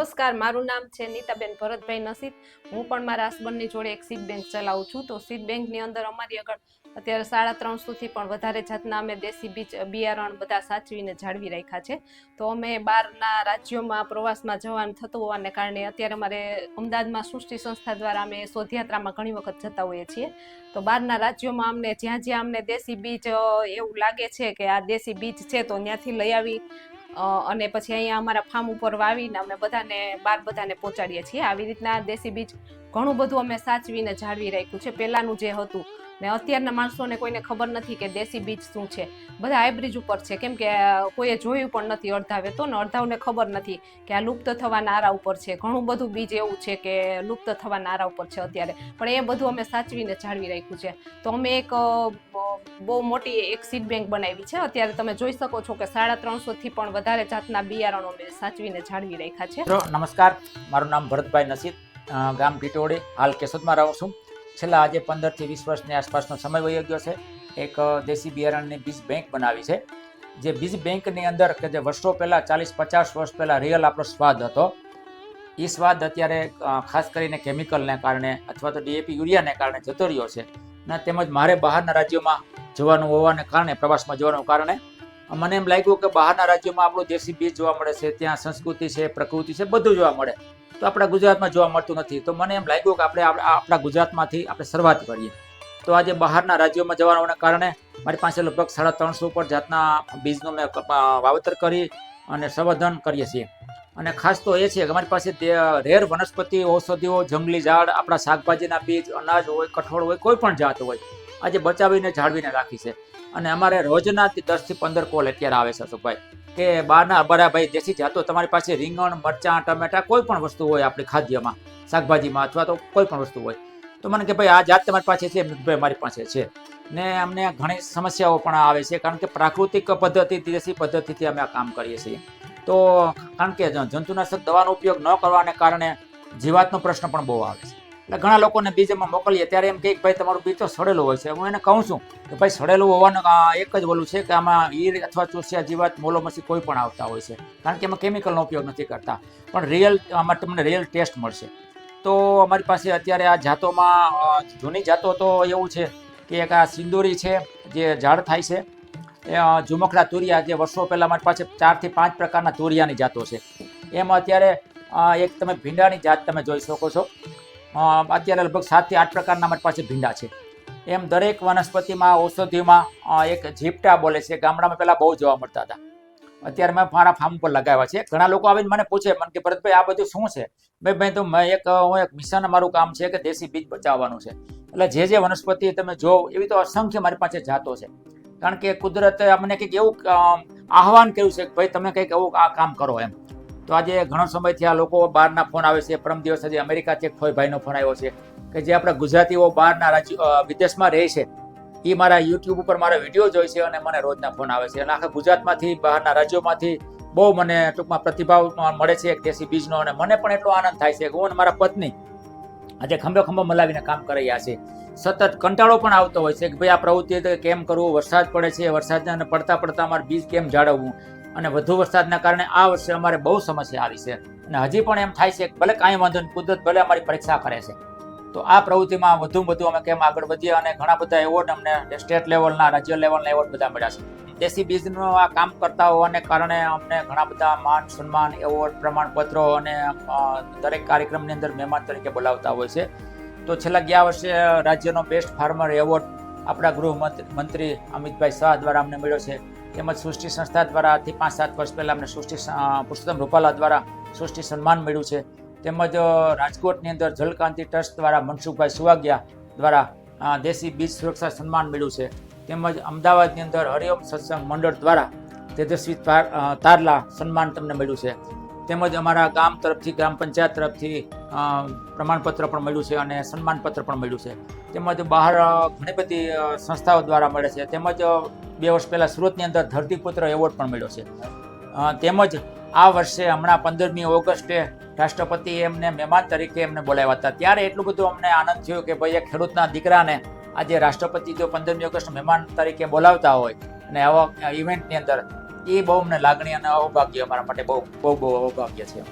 નમસ્કાર, મારું નામ છે નીતાબેન ભરતભાઈ નસીબ. હું પણ મારા હસબન્ડની જોડે એક સીટ બેંક ચલાવું છું. તો સીટ બેંકની અંદર અમારી આગળ અત્યારે સાડા ત્રણસોથી પણ વધારે જાતના અમે દેશી બીજ, બિયારણ બધા સાચવીને જાળવી રાખ્યા છે. તો અમે બહારના રાજ્યોમાં, પ્રવાસમાં જવાનું થતું હોવાને કારણે અત્યારે અમારે અમદાવાદમાં સૃષ્ટિ સંસ્થા દ્વારા અમે શોધયાત્રામાં ઘણી વખત જતા હોઈએ છીએ. તો બહારના રાજ્યોમાં અમને જ્યાં જ્યાં અમને દેશી બીજ એવું લાગે છે કે આ દેશી બીજ છે તો ત્યાંથી લઈ આવી અને પછી અહીંયા અમારા ફાર્મ ઉપર વાવીને અમે બધાને, બાર બધાને પહોંચાડીએ છીએ. આવી રીતના દેશી બીજ ઘણું બધું અમે સાચવીને જાળવી રાખ્યું છે. પહેલાંનું જે હતું ને અત્યારના માણસોને કોઈને ખબર નથી કે દેશી બીજ શું છે. બધા હાઇબ્રિજ ઉપર છે. કેમ કે કોઈએ જોયું પણ નથી અડધાવે તો ને અડધાવને ખબર નથી કે આ લુપ્ત થવા નારા ઉપર છે. ઘણું બધું બીજ એવું છે કે લુપ્ત થવા નારા ઉપર છે અત્યારે. પણ એ બધું અમે સાચવીને જાળવી રાખ્યું છે. તો અમે એક બહુ મોટી એક સીડ બેંક બનાવી છે. અત્યારે તમે જોઈ શકો છો કે સાડા ત્રણસોથી પણ વધારે જાતના બિયારણો અમે સાચવીને જાળવી રાખ્યા છે. નમસ્કાર. મારું નામ ભરતભાઈ નસીદ ગામ ટીટોડી હાલ કેશોદમાં રહું છું. છેલ્લા આજે પંદરથી વીસ વર્ષની આસપાસનો સમય વહી ગયો છે. એક દેશી બિયારણની બીજ બેંક બનાવી છે. જે બીજ બેંકની અંદર કે જે વર્ષો પહેલાં, ચાલીસ, પચાસ વર્ષ પહેલાં રિયલ આપણો સ્વાદ હતો. એ સ્વાદ અત્યારે ખાસ કરીને કેમિકલને કારણે અથવા તો ડીએપી યુરિયાને કારણે જતો રહ્યો છે. અને તેમજ મારે બહારના રાજ્યોમાં જવાનું હોવાને કારણે, પ્રવાસમાં જવાનું કારણે મને એમ લાગ્યું કે બહારના રાજ્યોમાં આપણું દેશી બીજ જોવા મળે છે, ત્યાં સંસ્કૃતિ છે, પ્રકૃતિ છે, બધું જોવા મળે. તો આપણા ગુજરાતમાં જોવા મળતું નથી. તો મને એમ લાગ્યું કે આપણે આપ- આપણા ગુજરાતમાંથી આપણે શરૂઆત કરીએ. તો આજે બહારના રાજ્યોમાં જવાના કારણે મારી પાસે લગભગ સાડા ત્રણસો ઉપર જાતના બીજનું મેં વાવેતર કરી અને સંવર્ધન કરીએ છીએ. અને ખાસ તો એ છે કે અમારી પાસે રેર વનસ્પતિ, ઔષધિઓ, જંગલી ઝાડ, આપણા શાકભાજીના બીજ, અનાજ હોય, કઠોળ હોય, કોઈ પણ જાત હોય, આજે બચાવીને જાળવીને રાખી છે. અને અમારે રોજના દસથી પંદર કોલ અત્યારે આવે છે અશોકભાઈ. કે બહારના બરા ભાઈ દેશી જાતો તમારી પાસે રીંગણ, મરચાં, ટમેટા કોઈ પણ વસ્તુ હોય આપણી ખાદ્યમાં, શાકભાજીમાં અથવા તો કોઈ પણ વસ્તુ હોય, તો મને કે ભાઈ આ જાત તમારી પાસે છે ભાઈ, મારી પાસે છે. ને અમને ઘણી સમસ્યાઓ પણ આવે છે, કારણ કે પ્રાકૃતિક પદ્ધતિ, દેશી પદ્ધતિથી અમે આ કામ કરીએ છીએ. તો, કારણ કે જંતુનાશક દવાનો ઉપયોગ ન કરવાને કારણે જીવાતનો પ્રશ્ન પણ બહુ આવે છે. એટલે ઘણા લોકોને બીજમાં મોકલીએ. ત્યારે એમ કે ભાઈ, તમારું બીજ તો સડેલું હોય છે. હું એને કહું છું કે ભાઈ, સડેલું હોવાનું એક જ બોલું છે કે આમાં ઈર અથવા ચોસિયા જીવાત મોલોમસી કોઈ પણ આવતા હોય છે. કારણ કે એમાં કેમિકલનો ઉપયોગ નથી કરતા. પણ રિયલ આમાં તમને રિયલ ટેસ્ટ મળશે. તો અમારી પાસે અત્યારે આ જાતોમાં જૂની જાતો તો એવું છે કે એક આ સિંદૂરી છે જે ઝાડ થાય છે. ઝુમખડા તુરિયા જે વર્ષો પહેલાં અમારી પાસે ચારથી પાંચ પ્રકારના તુરિયાની જાતો છે. એમાં અત્યારે એક તમે ભીંડાની જાત તમે જોઈ શકો છો. અત્યારે લગભગ સાતથી આઠ પ્રકારના અમારી પાસે ભીંડા છે. એમ દરેક વનસ્પતિમાં, ઔષધિમાં એક જીપટા બોલે છે. ગામડામાં પહેલાં બહુ જોવા મળતા હતા. અત્યારે મેં મારા ફાર્મ ઉપર લગાવ્યા છે. ઘણા લોકો આવીને મને પૂછે, મને કે, ભરતભાઈ, આ બધું શું છે? ભાઈ ભાઈ, તો મેં એક, હું એક મિશન મારું કામ છે કે દેશી બીજ બચાવવાનું છે. એટલે જે જે વનસ્પતિ તમે જો એવી તો અસંખ્ય મારી પાસે જાતો છે. કારણ કે કુદરતે અમને કંઈક એવું આહવાન કર્યું છે કે, ભાઈ, તમે કંઈક એવું આ કામ કરો. એમ. તો આજે ઘણો સમયથી આ લોકો બહારના ફોન આવે છે. પરમ દિવસ આજે અમેરિકાથી એક ભાઈનો ફોન આવ્યો છે કે જે આપણા ગુજરાતીઓ બહારના રાજ્ય વિદેશમાં રહે છે. એ મારા યુટ્યુબ ઉપર મારા વીડિયો જોઈ છે અને મને રોજના ફોન આવે છે. અને આખા ગુજરાતમાંથી બહારના રાજ્યોમાંથી બહુ મને ટૂંકમાં પ્રતિભાવ મળે છે એક દેશી બીજનો અને મને પણ એટલો આનંદ થાય છે કે હું અને મારા પત્ની આજે ખંભે ખંભો મલાવીને કામ કરી રહ્યા છે સતત કંટાળો પણ આવતો હોય છે કે ભાઈ આ પ્રવૃત્તિ કેમ કરવું? વરસાદ પડે છે, વરસાદના પડતા પડતા અમારે બીજ કેમ જાળવવું? અને વધુ વરસાદના કારણે આ વર્ષે અમારે બહુ સમસ્યા આવી છે. અને હજી પણ એમ થાય છે ભલે કાંઈ વાંધો નહીં, કુદરત ભલે અમારી પરીક્ષા કરે છે. તો આ પ્રવૃત્તિમાં વધુ વધુ અમે કેમ આગળ વધીએ અને ઘણા બધા એવોર્ડ અમને સ્ટેટ લેવલના, રાજ્ય લેવલના એવોર્ડ બધા મળ્યા છે. દેશી બીજનું આ કામ કરતા હોવાને કારણે અમને ઘણા બધા માન સન્માન, એવોર્ડ, પ્રમાણપત્રો અને દરેક કાર્યક્રમની અંદર મહેમાન તરીકે બોલાવતા હોય છે. તો છેલ્લા ગયા વર્ષે રાજ્યનો બેસ્ટ ફાર્મર એવોર્ડ આપણા ગૃહ મંત્રી અમિતભાઈ શાહ દ્વારા અમને મળ્યો છે. તેમજ સૃષ્ટિ સંસ્થા દ્વારા આજથી પાંચ સાત વર્ષ પહેલાં અમને સૃષ્ટિ પુરુષોત્તમ રૂપાલા દ્વારા સૃષ્ટિ સન્માન મળ્યું છે. તેમજ રાજકોટની અંદર જલકાંતિ ટ્રસ્ટ દ્વારા મનસુખભાઈ સુવાગિયા દ્વારા દેશી બીજ સુરક્ષા સન્માન મળ્યું છે. તેમજ અમદાવાદની અંદર હરિઓમ સત્સંગ મંડળ દ્વારા તેજસ્વી તારલા સન્માન તમને મળ્યું છે. તેમજ અમારા ગામ તરફથી, ગ્રામ પંચાયત તરફથી પ્રમાણપત્ર પણ મળ્યું છે અને સન્માનપત્ર પણ મળ્યું છે. તેમજ બહાર ઘણી બધી સંસ્થાઓ દ્વારા મળે છે. તેમજ બે વર્ષ પહેલાં સુરતની અંદર ધરતીપુત્ર એવોર્ડ પણ મળ્યો છે. તેમજ આ વર્ષે હમણાં પંદરમી ઓગસ્ટે રાષ્ટ્રપતિ એમને મહેમાન તરીકે એમને બોલાવ્યા હતા. ત્યારે એટલું બધું અમને આનંદ થયો કે ભાઈ, એક ખેડૂતના દીકરાને આજે રાષ્ટ્રપતિ જો પંદરમી ઓગસ્ટ મહેમાન તરીકે બોલાવતા હોય અને આવા ઇવેન્ટની અંદર, એ બહુ અમને લાગણી અને અવભાગ્ય અમારા માટે બહુ બહુ બહુ અવભાગ્ય છે.